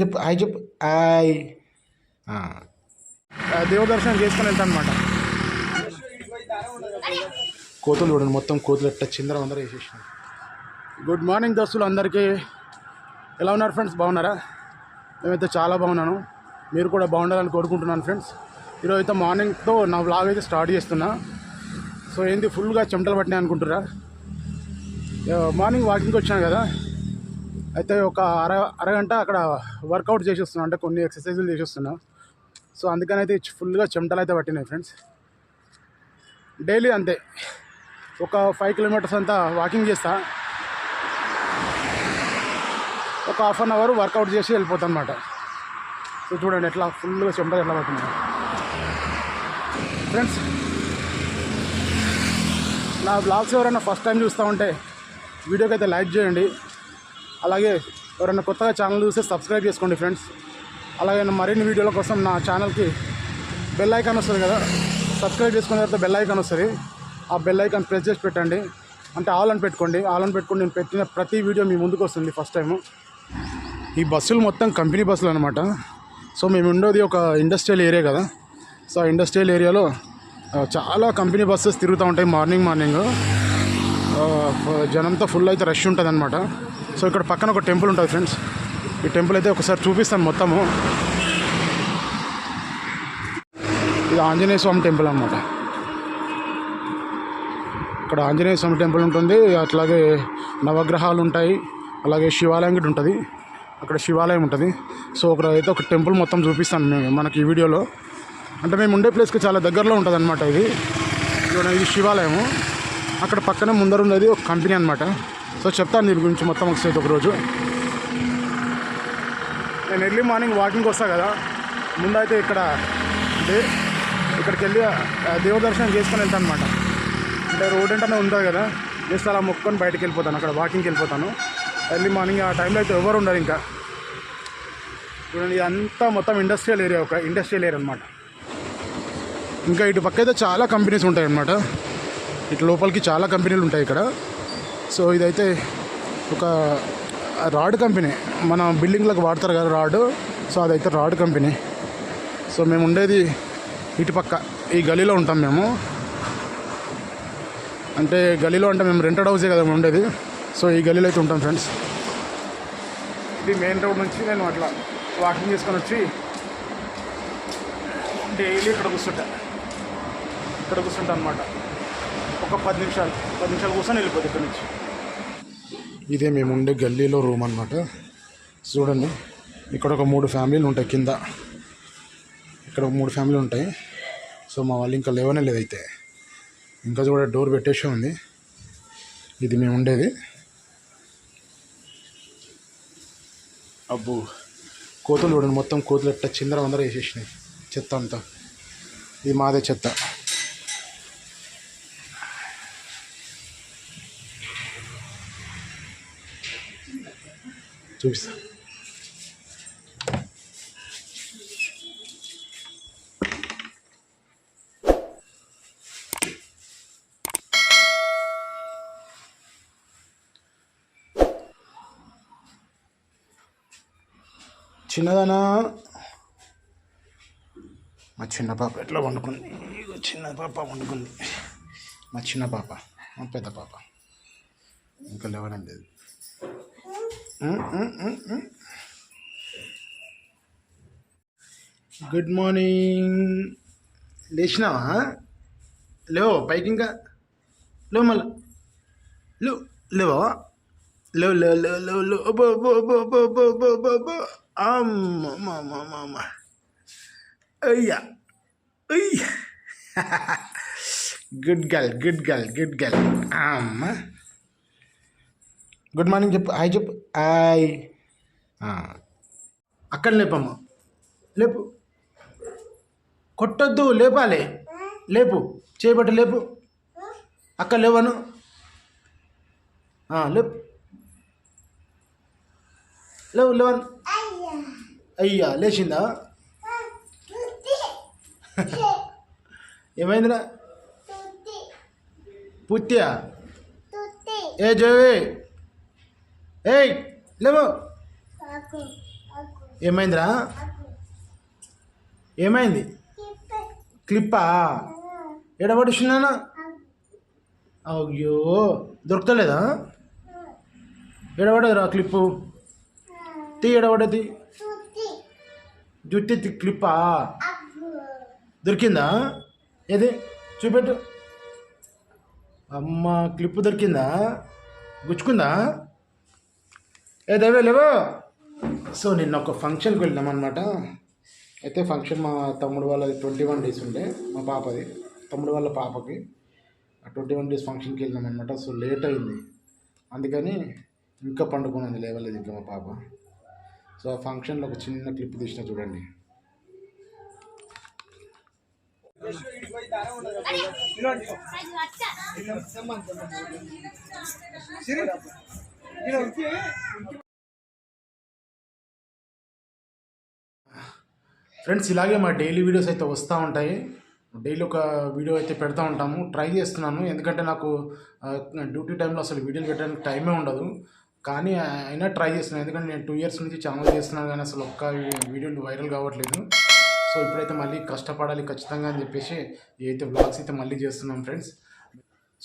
చెప్పు హాయ్ చెప్పు. హాయ్. దేవదర్శనం చేసుకుని వెళ్తాను అనమాట కోతులు చూడండి మొత్తం కోతులు ఎట్ట చిందర అందరూ వేసేసిన గుడ్ మార్నింగ్ దోస్తులు అందరికీ. ఎలా ఉన్నారు ఫ్రెండ్స్? బాగున్నారా? మేమైతే చాలా బాగున్నాను. మీరు కూడా బాగుండాలని కోరుకుంటున్నాను ఫ్రెండ్స్. ఈరోజు అయితే మార్నింగ్తో నా వ్లాగ్ అయితే స్టార్ట్ చేస్తున్నా. సో ఏంది ఫుల్గా చెమటలు పట్టినాయి అనుకుంటురా మార్నింగ్ వాకింగ్కి వచ్చాను కదా? అయితే ఒక అర అరగంట అక్కడ వర్కౌట్ చేసి అంటే కొన్ని ఎక్సర్సైజులు చేసేస్తున్నా. సో అందుకని అయితే ఫుల్గా చెమటలు అయితే పట్టినాయి ఫ్రెండ్స్. డైలీ అంతే. ఒక ఫైవ్ కిలోమీటర్స్ అంతా వాకింగ్ చేస్తా. ఒక హాఫ్ అన్ అవర్ వర్కౌట్ చేసి వెళ్ళిపోతాను అనమాట సో చూడండి ఎట్లా ఫుల్గా చెమటలు ఎట్లా పడుతుంది ఫ్రెండ్స్ నా బ్లాగ్స్ ఎవరైనా ఫస్ట్ టైం చూస్తూ ఉంటే వీడియోకి అయితే లైక్ చేయండి. అలాగే ఎవరైనా కొత్తగా ఛానల్ చూస్తే సబ్స్క్రైబ్ చేసుకోండి ఫ్రెండ్స్. అలాగే మరిన్ని వీడియోల కోసం నా ఛానల్కి బెల్ ఐకాన్ వస్తుంది కదా సబ్స్క్రైబ్ చేసుకున్న తర్వాత బెల్ ఐకాన్ వస్తుంది. ఆ బెల్ ఐకాన్ ప్రెస్ చేసి పెట్టండి. అంటే ఆల్ అని పెట్టుకోండి. ఆల్ అని పెట్టుకోండి నేను పెట్టిన ప్రతి వీడియో మీ ముందుకు వస్తుంది ఫస్ట్ టైము. ఈ బస్సులు మొత్తం కంపెనీ బస్సులు అనమాట సో మేము ఉండేది ఒక ఇండస్ట్రియల్ ఏరియా కదా. సో ఆ ఇండస్ట్రియల్ ఏరియాలో చాలా కంపెనీ బస్సెస్ తిరుగుతూ ఉంటాయి మార్నింగ్ మార్నింగ్. జనంతో ఫుల్ అయితే రష్ ఉంటుంది అనమాట సో ఇక్కడ పక్కన ఒక టెంపుల్ ఉంటుంది ఫ్రెండ్స్. ఈ టెంపుల్ అయితే ఒకసారి చూపిస్తాను మొత్తము. ఇది ఆంజనేయ స్వామి టెంపుల్ అనమాట ఇక్కడ ఆంజనేయ స్వామి టెంపుల్ ఉంటుంది. అట్లాగే నవగ్రహాలు ఉంటాయి. అలాగే శివాలయం కూడా ఉంటుంది. అక్కడ శివాలయం ఉంటుంది. సో ఒక అయితే ఒక టెంపుల్ మొత్తం చూపిస్తాను మేము మనకి ఈ వీడియోలో. అంటే మేము ఉండే ప్లేస్కి చాలా దగ్గరలో ఉంటుంది అనమాట ఇది ఇది శివాలయము. అక్కడ పక్కనే ముందర ఉన్నది ఒక కంపెనీ అనమాట సో చెప్తాను దీని గురించి మొత్తం ఒకసారి ఒక రోజు నేను ఎర్లీ మార్నింగ్ వాకింగ్కి వస్తా కదా ముందైతే ఇక్కడ దే ఇక్కడికి వెళ్ళి ఆ, దేవ దర్శనం చేసుకొని వెళ్తాను అనమాట అంటే రోడ్ అంటేనే ఉంటుంది కదా జస్ట్ అలా మొక్కుకొని బయటకు వెళ్ళిపోతాను అక్కడ వాకింగ్కి వెళ్ళిపోతాను. ఎర్లీ మార్నింగ్ ఆ టైంలో అయితే ఎవరు ఉండరు ఇంకా. చూడండి ఇదంతా మొత్తం ఇండస్ట్రియల్ ఏరియా ఒక ఇండస్ట్రియల్ ఏరియా అనమాట ఇంకా ఇటు పక్క అయితే చాలా కంపెనీస్ ఉంటాయి అన్నమాట ఇటు లోపలికి చాలా కంపెనీలు ఉంటాయి ఇక్కడ. సో ఇదైతే ఒక రాడ్ కంపెనీ. మన బిల్డింగ్లకు వాడతారు కదా రాడ్. సో అదైతే రాడ్ కంపెనీ. సో మేము ఉండేది ఇటుపక్క ఈ గలీలో ఉంటాం మేము. అంటే గలీలో అంటే మేము రెంటెడ్ హౌసే కదా మేము ఉండేది. సో ఈ గలీలో అయితే ఉంటాం ఫ్రెండ్స్ ఇది మెయిన్ రోడ్ నుంచి నేను అట్లా వాకింగ్ చేసుకొని వచ్చి డైలీ ఇక్కడ కూర్చుంటా. ఇక్కడ కూర్చుంటా అనమాట ఒక పది నిమిషాలు పది నిమిషాలు కూర్చొని వెళ్ళిపోతుంది ఇక్కడ నుంచి. ఇదే మేము ఉండే గల్లీలో రూమ్ అనమాట చూడండి ఇక్కడ ఒక మూడు ఫ్యామిలీలు ఉంటాయి కింద. ఇక్కడ ఒక మూడు ఫ్యామిలీలు ఉంటాయి. సో మా వాళ్ళు ఇంకా లేవనే లేదైతే ఇంకా చూడ డోర్ పెట్టేసే ఉంది. ఇది మేము ఉండేది. అబ్బు కోతులు చూడండి మొత్తం కోతులు ఎట్ట చిందర వందర వేసేసినాయి. చెత్త అంతా. ఇది మాదే చెత్త. చూపిస్తా చిన్నదానా? మా చిన్న పాప ఎట్లా వండుకుంది చిన్న పాప వండుకుంది మా చిన్న పాప మా పెద్ద పాప. ఇంకా లేవడం లేదు. Good morning. లేచినావా? లేవో పైకి ఇంకా లేవు మళ్ళా. లేవు లేవా? లేవు లేవు లేవు లేవు లేవు. అబ్బో అబ్బో అబ్బో అబ్బో అబ్బో అబ్బో అబ్బో అబ్బో. అమ్మ అమ్మ అమ్మ అమ్మ అయ్యా. అయ్యా. Good girl good girl good girl అమ్మ. గుడ్ మార్నింగ్ చెప్పు హాయ్ చెప్పు హాయ్. అక్కడ లేపమ్మ. లేపు. కొట్టొద్దు లేపాలి. లేపు చేయబట్టి లేపు. అక్కడ లేవను. లేపు. లేవు లేవను. అయ్యా లేచిందా? ఏమైందిరా? పుత్యా ఏ జోవి? ఏయ్ లేవు. ఏమైందిరా? ఏమైంది? క్లిప్పా. ఎడబడుచున్నానా అయ్యో దొరకలేదా? ఎడబడదురా క్లిప్పు? తీ ఎడబడది జుట్టి క్లిప్పా? దొరికిందా? ఏది? చూపెట్టు. అమ్మ క్లిప్ దొరికిందా? గుచ్చుకుందా? ఏ దేవే లేవో సో నిన్న ఒక ఫంక్షన్కి వెళ్ళాం అనమాట అయితే ఫంక్షన్ మా తమ్ముడు వాళ్ళది ట్వంటీ వన్ డేస్ ఉండే మా పాపది తమ్ముడు వాళ్ళ పాపకి ఆ ట్వంటీ వన్ డేస్ ఫంక్షన్కి వెళ్ళాం అనమాట సో లేట్ అయింది అందుకని ఇంకా పండుకున్నది లేవలేదు ఇంకా మా పాప సో ఆ ఫంక్షన్లో ఒక చిన్న క్లిప్ తీసిన చూడండి ఫ్రెండ్స్ ఇలాగే మా డైలీ వీడియోస్ అయితే వస్తూ ఉంటాయి. డైలీ ఒక వీడియో అయితే పెడతా ఉంటాము. ట్రై చేస్తున్నాను. ఎందుకంటే నాకు డ్యూటీ టైంలో అసలు వీడియోలు పెట్టడానికి టైమే ఉండదు. కానీ అయినా ట్రై చేస్తున్నాను ఎందుకంటే నేను టూ ఇయర్స్ నుంచి ఛానల్ చేస్తున్నాను కానీ అసలు ఒక్క వీడియోలు వైరల్ కావట్లేదు. సో ఇప్పుడైతే మళ్ళీ కష్టపడాలి ఖచ్చితంగా అని చెప్పేసి అయితే బ్లాగ్స్ అయితే మళ్ళీ చేస్తున్నాం ఫ్రెండ్స్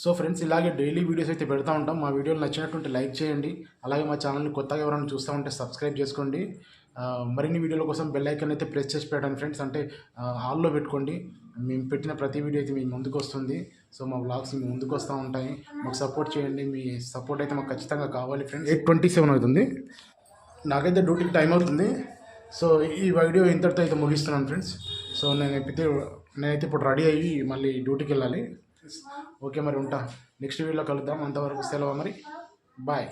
సో ఫ్రెండ్స్ ఇలాగే డైలీ వీడియోస్ అయితే పెడతా ఉంటాం. మా వీడియోలు నచ్చినట్టుంటే లైక్ చేయండి. అలాగే మా ఛానల్ని కొత్తగా ఎవరైనా చూస్తూ ఉంటే సబ్స్క్రైబ్ చేసుకోండి. మరిన్ని వీడియోల కోసం బెల్ ఐకాన్ అయితే ప్రెస్ చేసి పెట్టండి ఫ్రెండ్స్. అంటే ఆల్లో పెట్టుకోండి. మేము పెట్టిన ప్రతి వీడియో అయితే మీ ముందుకు వస్తుంది. సో మా వ్లాగ్స్ మీ ముందుకు వస్తూ ఉంటాయి. మాకు సపోర్ట్ చేయండి. మీ సపోర్ట్ అయితే మాకు ఖచ్చితంగా కావాలి ఫ్రెండ్స్. ఎయిట్ ట్వంటీ సెవెన్ అవుతుంది. నాకైతే డ్యూటీకి టైం అవుతుంది. సో ఈ వీడియో ఇంతటితో అయితే ముగిస్తున్నాను ఫ్రెండ్స్. సో నేను అయితే నేనైతే ఇప్పుడు రెడీ అయ్యి మళ్ళీ డ్యూటీకి వెళ్ళాలి. ఓకే మరి ఉంటా. నెక్స్ట్ వీడియోలో కలుద్దాం. అంతవరకు సెలవు మరి. బాయ్.